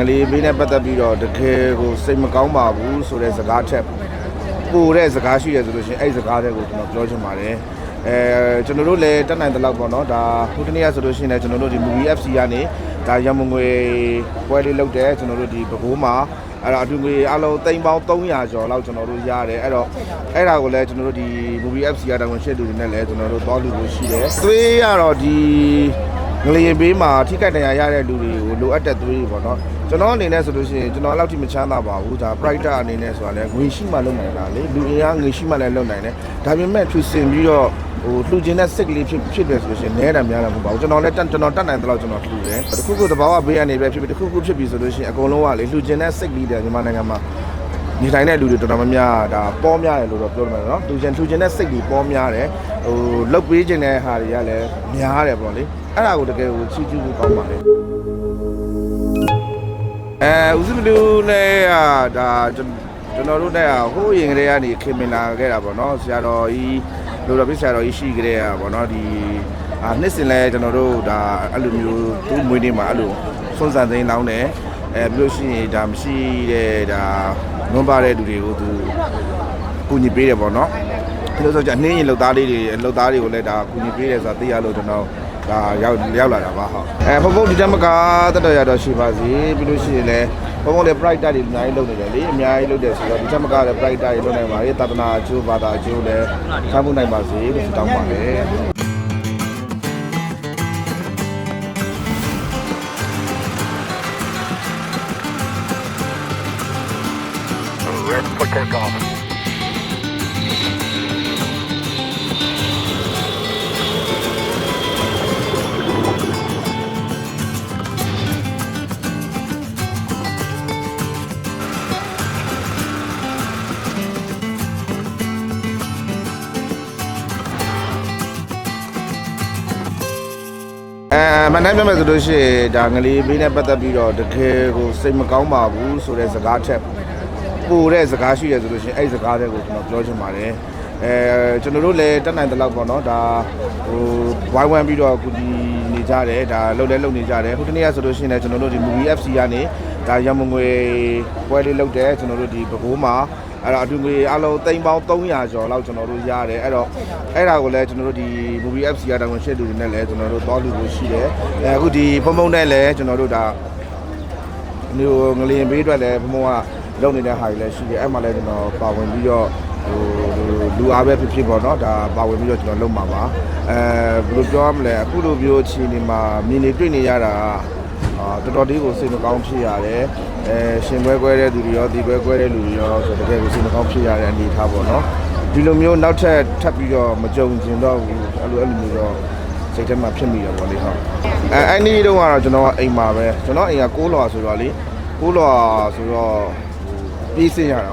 ငလေးဘေးနဲ့ပတ်သက်ပြီးတော့တကယ်ကိုစိတ်မကောင်းပါဘူးဆိုတဲ့စကားချက်ပိုတဲ့စကားရှိတယ်ဆိုလို့ရှိရင်အဲ့ဒီစကားတွေကိုကျွန်တော်ပြောချင်ပါတယ်အဲကျွန်တော်တို့လည်းတက်နိုင်တဲ့လောက်ပေါ့နော်ဒါခုတနေ့ကဆိုလို့ရှိရင်လည်းကျွန်တော်တို့ဒီ movie FC ကနေဒါရမငွေပွဲလေးလုပ်တယ်ကျွန်တော်တို့ဒီပကိုးမှာအဲ့တော့အတူငွေအလုံးသိန်းပေါင်း300ကျော်လောက်ကျွန်တော်တို့ရတယ်အဲ့တော့အဲ့ဒါကိုလည်းကျွန်တော်တို့ဒီ movie FC ကတာဝန်ရှိသူတွေနဲ့လည်းကျွန်တော်တို့တောလူလို့ရှိတယ်သွေးရတော့ဒီငလျင်ဘေးမှာထိခိုက်ဒဏ်ရာရတဲ့လူတွေကိုလိုအပ်တဲ့သွေးတွေပေါ့နော် ကျွန်တော်အနေနဲ့ဆိုလို့ရှိရင်ကျွန်တော်အဲ့လောက်ထိမချမ်းသာပါဘူးဒါ pride အနေနဲ့ဆိုတာလဲငွေရှိမှလုပ်နိုင်တာလေလူအင်အားငွေရှိမှလည်းလုပ်နိုင်တယ်ဒါပေမဲ့သူစင်ပြီးတော့ဟိုလှူခြင်းတဲ့စိတ်ကလေးဖြစ်ဖြစ်တယ်ဆိုလို့ရှိရင်နဲတာများတာမဟုတ်ပါဘူးကျွန်တော်လည်းတက်ကျွန်တော်တက်နိုင်တဲ့လောက်ကျွန်တော်လှူတယ်တခုခုတဘာဝဘေးကနေပဲဖြစ်ဖြစ်တခုခုဖြစ်ပြီဆိုလို့ရှိရင်အကုန်လုံးကလေလှူခြင်းတဲ့စိတ်ကလေးတွေမြန်မာနိုင်ငံမှာနေတိုင်းတဲ့လူတွေတော်တော်များများဒါပေါ်များတယ်လို့တော့ပြောတယ်နော်လူချင်းလှူခြင်းတဲ့စိတ်တွေပေါ်များတယ်ဟိုလုတ်ပေးခြင်းတဲ့ဟာတွေကလည်းများတယ်ပေါ့လေအဲ့ဒါကိုတကယ်ကိုချီးကျူးဖို့ကောင်းပါလေ အဲဦးစမလူနဲ့ကဒါကျွန်ကျွန်တော်တို့နဲ့ကဟိုးရင်ကလေးကနေခင်မင်လာခဲ့တာပေါ့နော်ဆရာတော်ကြီးလိုတော်ပြဆရာတော်ကြီးရှိကြတဲ့ကပေါ့နော်ဒီအာနှစ်စင်လဲကျွန်တော်တို့ဒါအဲ့လိုမျိုးသူ့မွေးနေ့မှာအဲ့လိုစွန့်စံသိန်းလောင်းတယ်အဲပြီးလို့ရှိရင်ဒါမရှိတဲ့ဒါနွမ်းပါတဲ့လူတွေကိုသူကူညီပေးတယ်ပေါ့နော်ဒီလိုဆိုကြအနှင်းရင်လှုပ်သားလေးတွေလှုပ်သားတွေကိုလည်းဒါကူညီပေးတယ်ဆိုတာသိရလို့ကျွန်တော် ဒါရောက်ရောက်လာတာပါဟုတ်အဲဘုံဘုံဒီတမကတတော်ရတော့ရှိပါစေပြီးလို့ရှိရင်လည်းဘုံဘုံလည်း pride တွေအများကြီးလုပ်နေတယ်လေအများကြီးလုပ်တယ်ဆိုတော့ဒီတမကလည်း pride တွေလုပ်နိုင်ပါလေတသနာအကျိုးဘာသာအကျိုးလည်းထားဖို့နိုင်ပါစေလို့ဆုတောင်းပါတယ် Red for takeoff. မနိုင်ပြမယ်ဆိုလို့ရှိရင်ဒါငလေးဘေးနဲ့ပတ်သက်ပြီးတော့တကယ်ကိုစိတ်မကောင်းပါဘူးဆိုတဲ့စကားချက်ပိုတဲ့စကားရှိတယ်ဆိုလို့ရှိရင်အဲ့ဒီစကားတွေကိုကျွန်တော်ပြောချင်ပါတယ် အဲကျွန်တော်တို့လည်းတက်နိုင်တဲ့လောက်ပေါ့နော်ဒါဟိုဝိုင်းဝန်းပြီးတော့ကုတီနေကြတယ်ဒါလှုပ်လဲလှုပ်နေကြတယ်ဟိုတနေ့ကဆိုလို့ရှိရင်လည်းကျွန်တော်တို့ဒီ movie FC ကနေဒါရမငွေပွဲလေးလုပ်တယ်ကျွန်တော်တို့ဒီပကိုးမှာအဲ့တော့အတူငွေအလုံးသိန်းပေါင်း300ကျော်လောက်ကျွန်တော်တို့ရတယ်အဲ့တော့အဲ့ဒါကိုလည်းကျွန်တော်တို့ဒီ movie FC ကတာဝန်ရှိသူတွေနဲ့လည်းကျွန်တော်တို့တောလူလို့ရှိတယ်အဲအခုဒီဖုံဖုံနဲ့လည်းကျွန်တော်တို့ဒါမျိုးငလျင်ဘေးအတွက်လည်းဖုံဖုံကလုပ်နေတဲ့ဟာတွေလည်းရှိတယ်အဲ့မှာလည်းကျွန်တော်ပါဝင်ပြီးတော့ဟို လူအားပဲဖြစ်ဖြစ်ပေါ့နော်ဒါပါဝင်ပြီးတော့ကျွန်တော်လုပ်မှာပါအဲဘယ်လိုပြောရမလဲအခုလိုမျိုးအခြေအနေမှာမြင်နေတွေ့နေရတာကအာတော်တော်လေးကိုစိတ်မကောင်းဖြစ်ရတယ်အဲရှင်ပွဲကွဲတဲ့သူတွေရောဒီပွဲကွဲတဲ့လူတွေရောဆိုတော့တကယ်ကိုစိတ်မကောင်းဖြစ်ရတဲ့အနေအထားပေါ့နော်ဒီလိုမျိုးနောက်ထပ်ထပ်ပြီးတော့မကြုံကျင်တော့ဘူးအဲ့လိုအဲ့လိုမျိုးတော့စိတ်ထဲမှာဖြစ်မိတယ်ပေါ့လေဟုတ်အဲအဲ့ဒီတော့ကတော့ကျွန်တော်ကအိမ်မှာပဲကျွန်တော်အိမ်က6လွာဆိုတော့လေ6လွာဆိုတော့ဟိုပြေးစင်ရတာ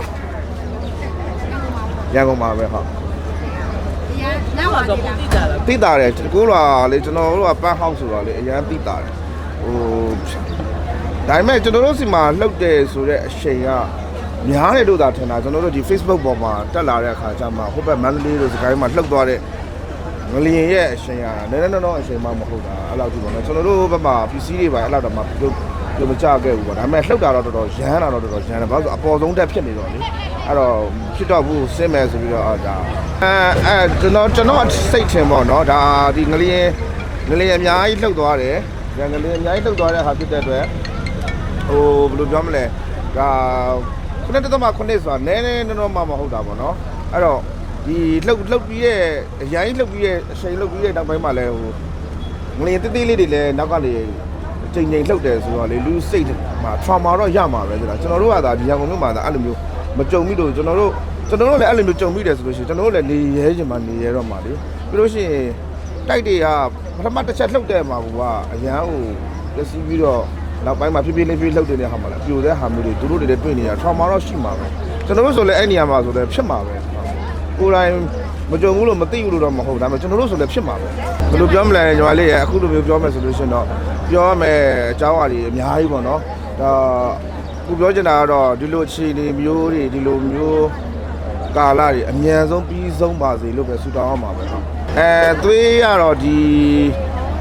ရန်ကုန်မှာပဲဟုတ်နောက်ပါတော့တိကြတာတိတာတယ်6လွာလေကျွန်တော်တို့ကပန်းဟောက်ဆိုတော့လေအရန်တိတာတယ်ဟိုဒါပေမဲ့ကျွန်တော်တို့စီမှာလှုပ်တယ်ဆိုတဲ့အချိန်ကများတယ်လို့သာထင်တာကျွန်တော်တို့ဒီ Facebook ပေါ်မှာတက်လာတဲ့အခါကျမှဟိုဘက်မန္တလေးတို့စကိုင်းမှာလှုပ်သွားတဲ့ငလျင်ရဲ့အချိန်ကနည်းနည်းတော့အချိန်မှမဟုတ်တာအဲ့လောက်ကြည့်ပါတော့ကျွန်တော်တို့ဘက်မှာ PC တွေပါအဲ့လောက်တော့မှပြုတ်ပြုတ်မကြခဲ့ဘူးပေါ့ဒါပေမဲ့လှုပ်တာတော့တော်တော်ရမ်းတာတော့တော်တော်ရမ်းတယ်ဘာလို့ဆိုအပေါ်ဆုံးတက်ဖြစ်နေတော့လေ အဲ့တော့ဖြစ်တော့ဘူးစင်းမယ်ဆိုပြီးတော့အာဒါအဲအဲကျွန်တော်ကျွန်တော်စိတ်ထင်ပေါ့နော်ဒါဒီငလျင်ငလျင်အများကြီးလှုပ်သွားတယ်ငလျင်အများကြီးလှုပ်သွားတဲ့ဟာဖြစ်တဲ့အတွက်ဟိုဘယ်လိုပြောမလဲဒါခုနတသမခုနှစ်ဆိုတာနည်းနည်းတော့မှမဟုတ်တာပေါ့နော်အဲ့တော့ဒီလှုပ်လှုပ်ပြီးရဲ့အရင်လှုပ်ပြီးရဲ့အချိန်လှုပ်ပြီးရဲ့နောက်ပိုင်းမှာလဲဟိုငလျင်တေးသေးလေးတွေလည်းနောက်ကနေချိန်ချိန်လှုပ်တယ်ဆိုတော့လေလူစိတ်မှာ trauma တော့ရမှာပဲဆိုတာကျွန်တော်တို့ကဒါဒီရန်ကုန်မြို့မှာဒါအဲ့လိုမျိုး မကြုံမိလို့ကျွန်တော်တို့ကျွန်တော်တို့လည်းအဲ့လိုမျိုးကြုံမိတယ်ဆိုလို့ရှိရင်ကျွန်တော်တို့လည်းနေရဲချင်မှနေရဲတော့မှာလေပြီးလို့ရှိရင်တိုက်တွေကပထမတစ်ချက်လှုပ်တဲ့မှာကအရန်ကိုပျက်စီးပြီးတော့နောက်ပိုင်းမှာဖြည်းဖြည်းလေးဖြည်းလှုပ်နေတဲ့ဟာမှာလားပြိုတဲ့ဟာမျိုးတွေသူတို့တွေလည်းတွေ့နေရထောင်မှာတော့ရှိမှာပဲကျွန်တော်တို့ဆိုလည်းအဲ့နေရာမှာဆိုလည်းဖြစ်မှာပဲကိုယ်တိုင်မကြုံဘူးလို့မသိဘူးလို့တော့မဟုတ်ဒါပေမဲ့ကျွန်တော်တို့ဆိုလည်းဖြစ်မှာပဲဘယ်လိုပြောမလဲညီမလေးရအခုလိုမျိုးပြောမယ်ဆိုလို့ရှိရင်တော့ပြောရမယ်အကြောင်းအရာတွေအများကြီးပေါ့နော်ဒါ ခုပြောချင်တာကတော့ဒီလိုအခြေအနေမျိုးတွေဒီလိုမျိုးကာလတွေအမြန်ဆုံးပြီးဆုံးပါစေလို့ပဲဆုတောင်းအောင်ပါပဲဟုတ်အဲသွေးရတော့ဒီ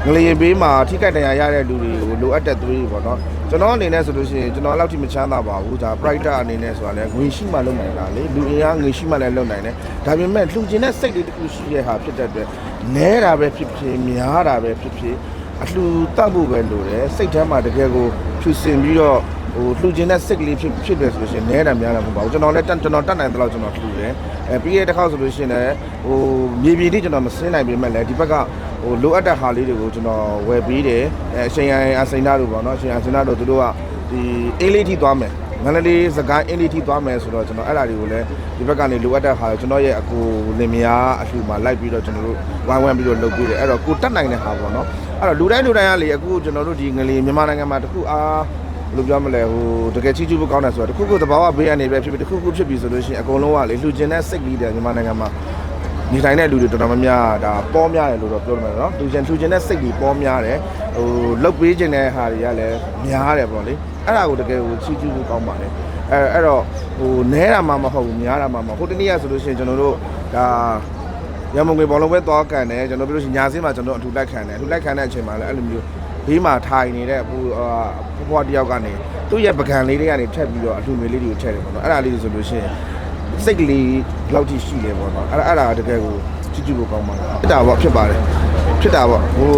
ငလျင်ဘေးမှာထိခိုက်ဒဏ်ရာရတဲ့လူတွေကိုလိုအပ်တဲ့သွေးတွေပေါ့နော်ကျွန်တော်အနေနဲ့ဆိုလို့ရှိရင်ကျွန်တော်အဲ့လောက်ထိမချမ်းသာပါဘူးဒါ pride အနေနဲ့ဆိုတာလဲငွေရှိမှလုပ်နိုင်တာလေလူအင်အားငွေရှိမှလည်းလုပ်နိုင်တယ်ဒါပေမဲ့လှူခြင်းတဲ့စိတ်လေးတစ်ခုရှိတဲ့ဟာဖြစ်တဲ့အတွက်နဲတာပဲဖြစ်ဖြစ်များတာပဲဖြစ်ဖြစ်အလှူတောက်ဖို့ပဲလိုတယ်စိတ်ထဲမှာတကယ်ကိုဖြူစင်ပြီးတော့ ဟိုလှူခြင်းတဲ့စိတ်ကလေးဖြစ်ဖြစ်တယ်ဆိုလို့ရှိရင်နဲတာများတာမဟုတ်ပါဘူးကျွန်တော်လည်းတန်ကျွန်တော်တတ်နိုင်တဲ့လောက်ကျွန်တော်လှူတယ်အဲပြီးရတဲ့တစ်ခါဆိုလို့ရှိရင်လည်းဟိုမြေပြည်တိကျွန်တော်မစင်းနိုင်ပေမဲ့လည်းဒီဘက်ကဟိုလိုအပ်တဲ့ဟာလေးတွေကိုကျွန်တော်ဝယ်ပေးတယ်အဲအချိန်ရအစိန်နာတို့ပေါ့နော်အချိန်ရအစိန်နာတို့သူတို့ကဒီအင်းလေးထိသွားမယ်မန္တလေးစကိုင်းအင်းလေးထိသွားမယ်ဆိုတော့ကျွန်တော်အဲ့ဒါတွေကိုလည်းဒီဘက်ကနေလိုအပ်တဲ့ဟာကိုကျွန်တော်ရဲ့အကူလင်မယားအလှူမှာလိုက်ပြီးတော့ကျွန်တော်တို့ဝိုင်းဝန်းပြီးတော့လုပ်ပေးတယ်အဲ့တော့ကိုတတ်နိုင်တဲ့ဟာပေါ့နော်အဲ့တော့လူတိုင်းလူတိုင်းကလေအခုကျွန်တော်တို့ဒီငလီမြန်မာနိုင်ငံမှာတခုအား ဘယ်လိုပြောမလဲဟိုတကယ်ချီးကျူးဖို့ကောင်းတယ်ဆိုတော့တခုခုသဘာဝဘေးအနေပဲဖြစ်ဖြစ်တခုခုဖြစ်ပြီဆိုလို့ရှိရင်အကုန်လုံးကလေလှူကျင်တဲ့စိတ်ကြီးတယ်မြန်မာနိုင်ငံမှာနေထိုင်တဲ့လူတွေတော်တော်များများဒါပေါ်များတယ်လို့တော့ပြောရမှာနော်လှူကျင်လှူကျင်တဲ့စိတ်ကြီးပေါ်များတယ်ဟိုလုတ်ပေးခြင်းတဲ့ဟာတွေကလည်းများတယ်ပေါ့လေအဲ့ဒါကိုတကယ်ကိုချီးကျူးဖို့ကောင်းပါတယ်အဲ့အဲ့တော့ဟိုနဲတာမှမဟုတ်ဘူးများတာမှမဟုတ်ဟိုတနေ့ကဆိုလို့ရှိရင်ကျွန်တော်တို့ဒါရမုံငွေဘောလုံးပဲသွားကန်တယ်ကျွန်တော်ပြောလို့ရှိရင်ညာစင်းမှာကျွန်တော်အထူလိုက်ခံတယ်အထူလိုက်ခံတဲ့အချိန်မှာလည်းအဲ့လိုမျိုး ဘေးမှာထိုင်နေတဲ့ဟိုအာဘွားတယောက်ကနေသူ့ရဲ့ပကံလေးတွေကနေထက်ပြီးတော့အထူငွေလေးတွေကိုထည့်တယ်ပေါ့နော်အဲ့ဒါလေးဆိုလို့ရှိရင်စိတ်ကလေးလောက်ထိရှိတယ်ပေါ့နော်အဲ့ဒါအဲ့ဒါတကယ်ကိုချစ်ချစ်ဖို့ကောင်းပါလားဖြစ်တာပေါ့ဖြစ်ပါတယ်ဖြစ်တာပေါ့ဟို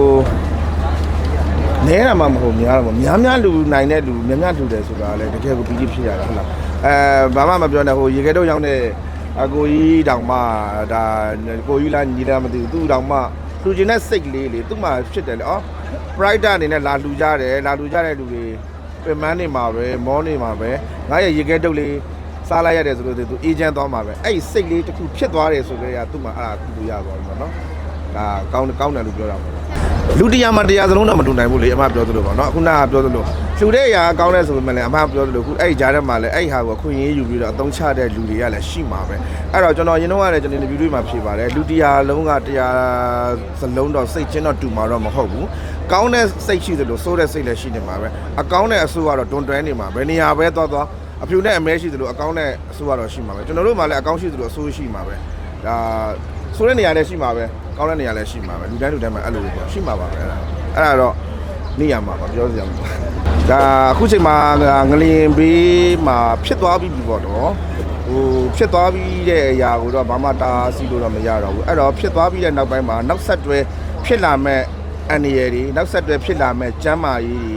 နဲတာမှမဟုတ်များတော့များများလူနိုင်တဲ့လူများများလူတယ်ဆိုတာလည်းတကယ်ကိုပြီးပြီးဖြစ်ရတာဟုတ်လားအဲဘာမှမပြောနဲ့ဟိုရေခဲတော့ရောက်တဲ့အကိုကြီးတောင်မှဒါကိုကြီးလားညီလားမသိဘူးသူ့တောင်မှလူကျင်တဲ့စိတ်ကလေးလေသူ့မှာဖြစ်တယ်လေ ဩ pride အနေနဲ့လာလူကြတယ်လာလူကြတဲ့လူတွေပြင်မန်းနေမှာပဲမောနေမှာပဲငါရဲ့ရေခဲတုပ်လေးစားလိုက်ရတယ်ဆိုလို့သူအေဂျင့်သွားမှာပဲအဲ့ဒီစိတ်လေးတစ်ခုဖြစ်သွားတယ်ဆိုကြရသူ့မှာအဲ့ဒါကုလူရသွားပြီပေါ့နော်ဒါကောင်းကောင်းတယ်လို့ပြောတာပေါ့လူတရားမှာတရားစလုံးတော့မတူနိုင်ဘူးလေအမပြောသလိုပေါ့နော်အခုနကပြောသလို လှူတဲ့အရာကောင်းတယ်ဆိုပေမဲ့လည်းအမပြောသလိုခုအဲ့ဒီကြားထဲမှာလည်းအဲ့ဒီဟာကိုအခွင့်အရေးယူပြီးတော့အသုံးချတဲ့လူတွေကလည်းရှိမှာပဲအဲ့တော့ကျွန်တော်ရင်တော့ကလည်းကျွန်တော်ဒီဗီဒီယိုမှာဖြေပါတယ်လူတရားလုံးကတရားစလုံးတော့စိတ်ချင်းတော့တူမှာတော့မဟုတ်ဘူးကောင်းတဲ့စိတ်ရှိသလိုဆိုးတဲ့စိတ်လည်းရှိနေမှာပဲအကောင်းတဲ့အဆိုးကတော့တွန်တွဲနေမှာပဲနေရာပဲသွားသွားအဖြူနဲ့အမဲရှိသလိုအကောင်းတဲ့အဆိုးကတော့ရှိမှာပဲကျွန်တော်တို့မှလည်းအကောင်းရှိသလိုအဆိုးရှိမှာပဲဒါဆိုးတဲ့နေရာလည်းရှိမှာပဲကောင်းတဲ့နေရာလည်းရှိမှာပဲလူတိုင်းလူတိုင်းမှာအဲ့လိုပေါ့ရှိမှာပါပဲအဲ့ဒါအဲ့ဒါတော့ နေရာမှာပါပြောစရာမလိုဒါအခုချိန်မှာငလျင်ဘေးမှာဖြစ်သွားပြီပေါ့တော့ဟိုဖြစ်သွားပြီးတဲ့အရာကိုတော့ဘာမှတားဆီးလို့တော့မရတော့ဘူးအဲ့တော့ဖြစ်သွားပြီးတဲ့နောက်ပိုင်းမှာနောက်ဆက်တွဲဖြစ်လာမဲ့အန်ရယ်တွေနောက်ဆက်တွဲဖြစ်လာမဲ့ကျမ်းမာရေးတွေ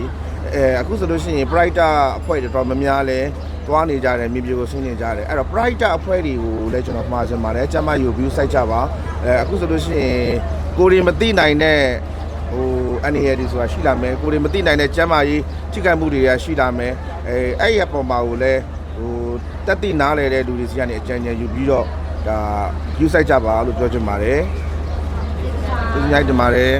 အဲအခုဆိုလို့ရှိရင် Brighter အဖွဲ့တွေတော်များများလဲသွားနေကြတယ်မြေပြင်ကိုဆင်းနေကြတယ်အဲ့တော့ Brighter အဖွဲ့တွေကိုလည်းကျွန်တော်မှာစင်ပါတယ်ကျမ်းမာရေးကို view site ကြပါအဲအခုဆိုလို့ရှိရင်ကိုရီမသိနိုင်တဲ့ဟို အန်ရယ်တွေဆိုတာရှိလာမယ်ကိုရီမသိနိုင်တဲ့ကျမ်းမာရေးထိခိုက်မှုတွေကရှိလာမယ်အဲအဲ့ဒီအပေါ်မှာကိုလည်းဟိုတက်တိနားလဲတဲ့လူတွေစီကနေအကြံဉာဏ်ယူပြီးတော့ဒါ view site ကြပါလို့ပြောချင်ပါတယ်ကျေးဇူးများတင်ပါတယ်